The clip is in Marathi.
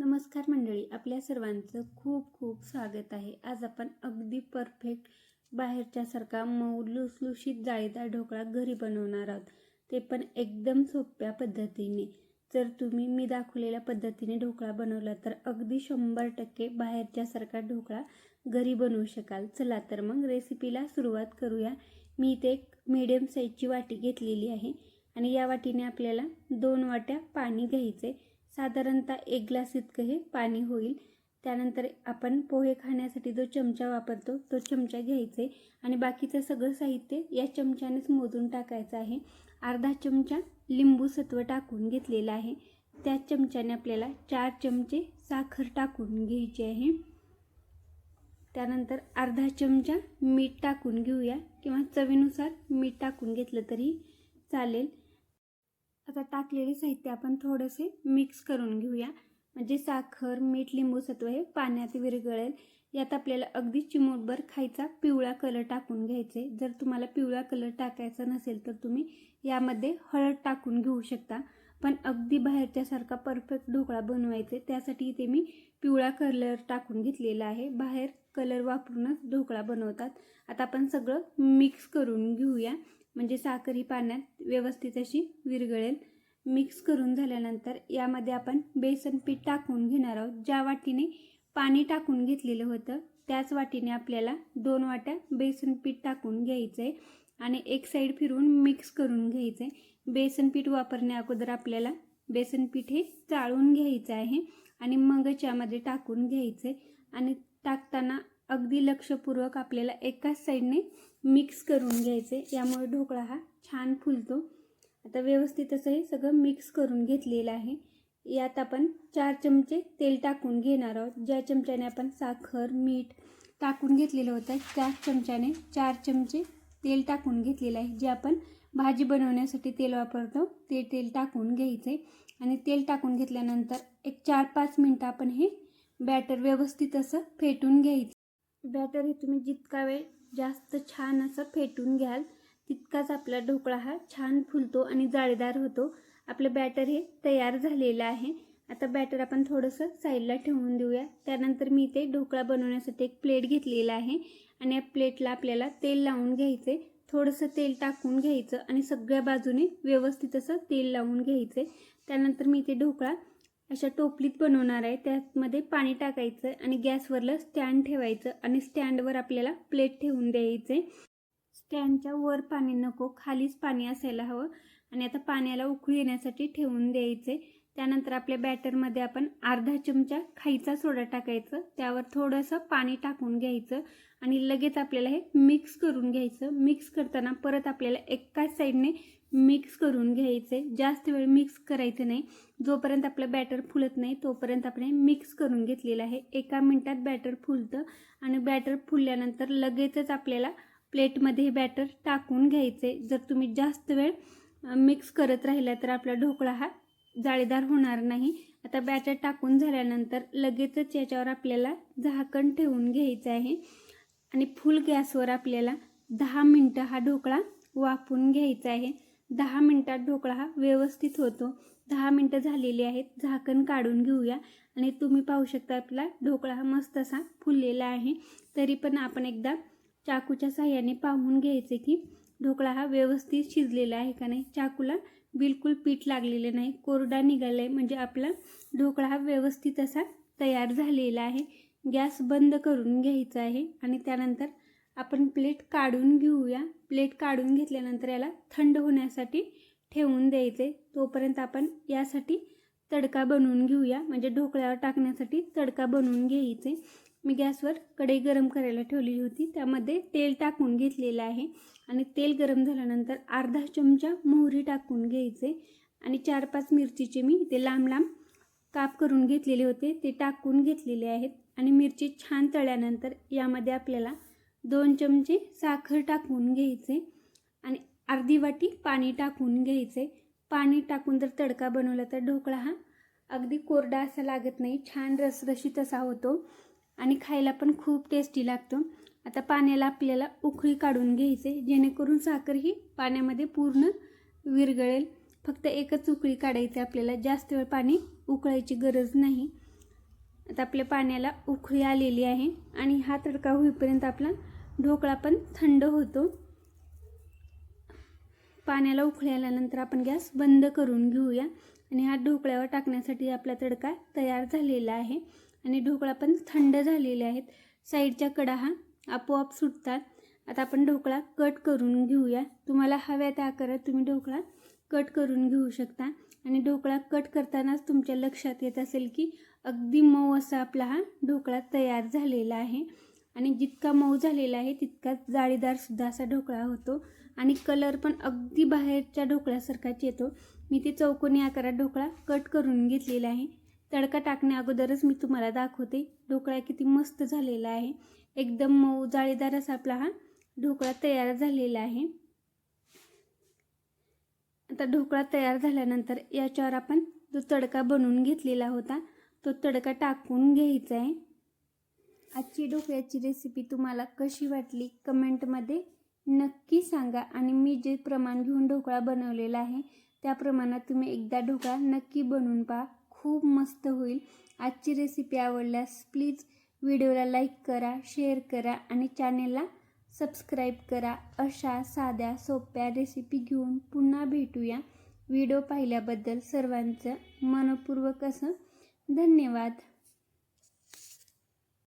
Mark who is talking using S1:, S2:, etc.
S1: नमस्कार मंडळी आपल्या सर्वांचं खूप खूप स्वागत आहे. आज आपण अगदी परफेक्ट बाहेरच्यासारखा मऊ लुसलुशीत जाळीदार ढोकळा घरी बनवणार आहोत. ते पण एकदम सोप्या पद्धतीने. जर तुम्ही मी दाखवलेल्या पद्धतीने ढोकळा बनवला तर अगदी शंभर टक्के बाहेरच्यासारखा ढोकळा घरी बनवू शकाल. चला तर मग रेसिपीला सुरुवात करूया. मी इथे एक मीडियम साईजची वाटी घेतलेली आहे आणि या वाटीने आपल्याला दोन वाट्या पाणी घ्यायचे साधारणतः एक ग्लास इतकं हे पाणी होईल. त्यानंतर आपण पोहे खाण्यासाठी जो चमचा वापरतो तो चमचा घ्यायचे आणि बाकीचं सगळं साहित्य या चमच्यानेच मोजून टाकायचं आहे. अर्धा चमचा लिंबू सत्व टाकून घेतलेला आहे. त्या चमच्याने आपल्याला चार चमचे साखर टाकून घ्यायची आहे. त्यानंतर अर्धा चमचा मीठ टाकून घेऊया किंवा चवीनुसार मीठ टाकून घेतलं तरी चालेल. आता टाकलेले साहित्य आपण थोडेसे मिक्स करून घेऊया. म्हणजे साखर मीठ लिंबू सत्व हे पाण्यात विरघळेल. यात आपल्याला अगदी चिमूटभर खायचा पिवळा कलर टाकून घ्यायचे. जर तुम्हाला पिवळा कलर टाकायचा नसेल तर तुम्ही यामध्ये हळद टाकून घेऊ शकता. पण अगदी बाहेरच्यासारखा परफेक्ट ढोकळा बनवायचे. त्यासाठी इथे मी पिवळा कलर टाकून घेतलेला आहे. बाहेर कलर वापरूनच ढोकळा बनवतात. आता आपण सगळं मिक्स करून घेऊया. म्हणजे साखर ही पाण्यात व्यवस्थित अशी विरघळेल. मिक्स करून झाल्यानंतर यामध्ये आपण बेसन पीठ टाकून घेणार आहोत. ज्या वाटीने पाणी टाकून घेतलेलं होतं त्याच वाटीने आपल्याला दोन वाट्या बेसन पीठ टाकून घ्यायचं आहे आणि एक साईड फिरवून मिक्स करून घ्यायचं आहे बेसन पीठ वापरण्या अगोदर आपल्याला बेसन पीठ हे चाळून घ्यायचं आहे आणि मगच यामध्ये टाकून घ्यायचं आहे आणि टाकताना अगदी लक्षपूर्वक आपल्याला एकाच साईडने मिक्स करून घ्यायचे. यामुळे ढोकळा हा छान फुलतो. आता व्यवस्थित असं हे सगळं मिक्स करून घेतलेलं आहे. यात आपण चार चमचे तेल टाकून घेणार आहोत. ज्या चमच्याने आपण साखर मीठ टाकून घेतलेलं होतं त्याच चमच्याने चार चमचे तेल टाकून घेतलेलं आहे. जे आपण भाजी बनवण्यासाठी तेल वापरतो ते तेल टाकून घ्यायचे. आणि तेल टाकून घेतल्यानंतर एक चार पाच मिनटं आपण हे बॅटर व्यवस्थित असं फेटून घ्यायचं. बॅटर हे तुम्ही जितका वेळ जास्त छान असं फेटून घ्याल तितकाच आपला ढोकळा हा छान फुलतो आणि जाळीदार होतो. आपलं बॅटर हे तयार झालेलं आहे. आता बॅटर आपण थोडंसं साईडला ठेवून देऊया. त्यानंतर मी इथे ढोकळा बनवण्यासाठी एक प्लेट घेतलेला आहे आणि या प्लेटला आपल्याला तेल लावून घ्यायचे थोडंसं तेल टाकून घ्यायचं आणि सगळ्या बाजूने व्यवस्थित असं तेल लावून घ्यायचे त्यानंतर मी इथे ढोकळा अशा टोपलीत बनवणार आहे. त्यामध्ये पाणी टाकायचं आणि गॅसवरलं स्टँड ठेवायचं आणि स्टँडवर आपल्याला प्लेट ठेवून द्यायचे. स्टँडच्या वर पाणी नको खालीच पाणी असायला हवं. आणि आता पाण्याला उकळी येण्यासाठी ठेवून द्यायचे. त्यानंतर आपल्या बॅटरमध्ये आपण अर्धा चमचा खाईचा सोडा टाकायचं. त्यावर थोडंसं पाणी टाकून घ्यायचं आणि लगेच आपल्याला हे मिक्स करून घ्यायचं. मिक्स करताना परत आपल्याला एकाच साईडने मिक्स करून घ्यायचे. जास्त वेळ मिक्स करायचं नाही. जोपर्यंत आपलं बॅटर फुलत नाही तोपर्यंत आपण मिक्स करून घेतलेलं आहे. एका मिनटात बॅटर फुलतं आणि बॅटर फुलल्यानंतर लगेचच आपल्याला प्लेटमध्ये हे बॅटर टाकून घ्यायचे. जर तुम्ही जास्त वेळ मिक्स करत राहिला तर आपला ढोकळा हा जाळीदार होणार नाही. आता बॅटर टाकून झाल्यानंतर लगेचच याच्यावर आपल्याला झाकण ठेवून घ्यायचं आहे. आणि फुल गॅसवर आपल्याला दहा मिनटं हा ढोकळा वाफून घ्यायचा आहे. दहा मिनटात ढोकळा हा व्यवस्थित होतो. दहा मिनटं झालेली आहेत. झाकण काढून घेऊया. आणि तुम्ही पाहू शकता आपला ढोकळा हा मस्त असा फुललेला आहे. तरी पण आपण एकदा चाकूच्या साह्याने पाहून घ्यायचे की ढोकळा हा व्यवस्थित शिजलेला आहे का नाही. चाकूला बिलकुल पीठ लागलेलं नाही. कोरडा निघाला आहे म्हणजे आपला ढोकळा हा व्यवस्थित असा तयार झालेला आहे. गॅस बंद करून घ्यायचा आहे. आणि त्यानंतर आपण प्लेट काढून घेऊया. प्लेट काढून घेतल्यानंतर याला थंड होण्यासाठी ठेवून द्यायचे. तोपर्यंत आपण यासाठी तडका बनवून घेऊया. म्हणजे ढोकळ्यावर टाकण्यासाठी तडका बनवून घ्यायचे. मी गॅसवर कढई गरम करायला ठेवलेली होती. त्यामध्ये तेल टाकून घेतलेलं आहे. आणि तेल गरम झाल्यानंतर अर्धा चमचा मोहरी टाकून घ्यायचे. आणि चार पाच मिरचीचे मी ते लांब लांब काप करून घेतलेले होते. ते टाकून घेतलेले आहेत. आणि मिरची छान तळल्यानंतर यामध्ये आपल्याला दोन चमचे साखर टाकून घ्यायचे आणि अर्धी वाटी पाणी टाकून घ्यायचे. पाणी टाकून जर तडका बनवला तर ढोकळा हा अगदी कोरडा असा लागत नाही छान रसरशीत असा होतो आणि खायला पण खूप टेस्टी लागतो. आता पाण्याला आपल्याला उकळी काढून घ्यायचे जेणेकरून साखर ही पाण्यामध्ये पूर्ण विरगळेल फक्त एकच उकळी काढायची आपल्याला जास्त वेळ पाणी उकळायची गरज नाही. आता आपल्या पाण्याला उकळी आलेली आहे आणि हा तडका होईपर्यंत आपला ढोकळा पण थंड होतो. पाण्याला उकळी आल्यानंतर आपण गॅस बंद करून घेऊया. आणि हा ढोकळ्यावर टाकण्यासाठी आपला तडका तयार झालेला आहे. आणि ढोकळा पण थंड झालेले आहेत. साईडच्या कडा हा आपोआप सुटतात. आता आपण ढोकळा कट करून घेऊया. तुम्हाला हव्या त्या आकारात तुम्ही ढोकळा कट करून घेऊ शकता. आणि ढोकळा कट करतानाच तुमच्या लक्षात येत असेल की अगदी मऊ असा आपला हा ढोकळा तयार झालेला आहे. आणि जितका मऊ झालेला आहे तितकाच जाळीदारसुद्धा असा ढोकळा होतो. आणि कलर पण अगदी बाहेरच्या ढोकळ्यासारखाच येतो. मी ते चौकोनी आकारात ढोकळा कट करून घेतलेला आहे. तडका टाकण्या अगोदरच मी तुम्हाला दाखवते ढोकळा किती मस्त झालेला आहे. एकदम मऊ जाळीदार असा आपला हा ढोकळा तयार झालेला आहे. आता ढोकळा तयार झाल्यानंतर याच्यावर आपण जो तडका बनवून घेतलेला होता तो तडका टाकून घ्यायचा आहे. आजची ढोकळ्याची रेसिपी तुम्हाला कशी वाटली कमेंटमध्ये नक्की सांगा. आणि मी जे प्रमाण घेऊन ढोकळा बनवलेला आहे त्या प्रमाणात तुम्ही एकदा ढोकळा नक्की बनवून पहा. खूप मस्त होईल. आजची रेसिपी आवडल्यास प्लीज व्हिडिओला लाईक करा शेअर करा आणि चॅनेलला सबस्क्राईब करा. अशा साध्या सोप्या रेसिपी घेऊन पुन्हा भेटूया. व्हिडिओ पाहिल्याबद्दल सर्वांचं मनपूर्वक असं धन्यवाद.